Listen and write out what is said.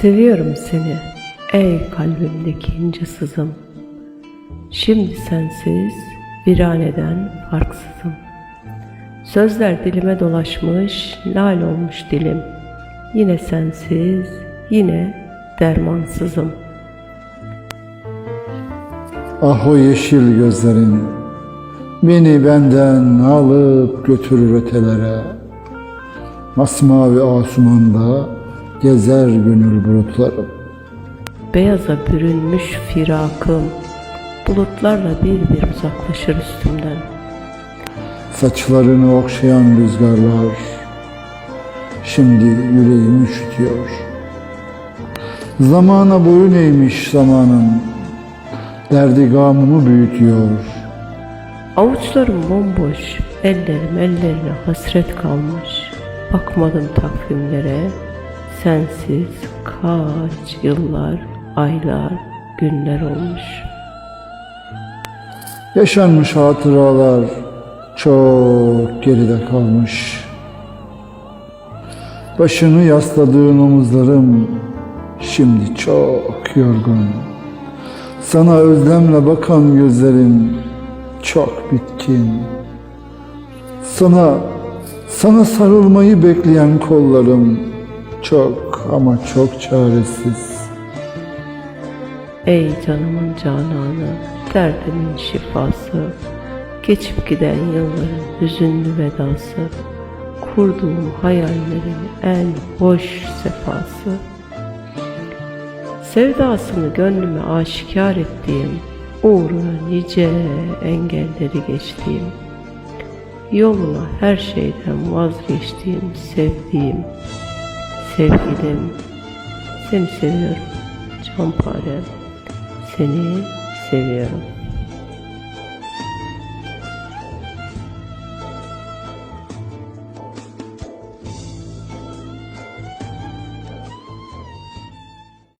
Seviyorum seni ey kalbimdeki ince sızım. Şimdi sensiz viraneden farksızım. Sözler dilime dolaşmış, lal olmuş dilim. Yine sensiz, yine dermansızım. Ah o yeşil gözlerin beni benden alıp götürür ötelere. Masmavi asumanda gezer gönül bulutlarım. Beyaza bürünmüş firakım, bulutlarla bir bir uzaklaşır üstümden. Saçlarını okşayan rüzgarlar şimdi yüreğimi üşütüyor. Zamana boyun eğmiş zamanım, derdi gamımı büyütüyor. Avuçlarım bomboş, ellerim ellerine hasret kalmış. Bakmadım takvimlere, sensiz kaç yıllar, aylar, günler olmuş. Yaşanmış hatıralar çok geride kalmış. Başını yasladığın omuzlarım şimdi çok yorgun. Sana özlemle bakan gözlerim çok bitkin. Sana sana sarılmayı bekleyen kollarım çok ama çok çaresiz. Ey canımın cananı, derdimin şifası, geçip giden yılların hüzünlü vedası, kurduğum hayallerin en hoş sefası. Sevdasını gönlüme aşikar ettiğim, uğruna nice engelleri geçtiğim, yoluna her şeyden vazgeçtiğim, sevdiğim, sevgilim, seni seviyorum, canparem, seni seviyorum.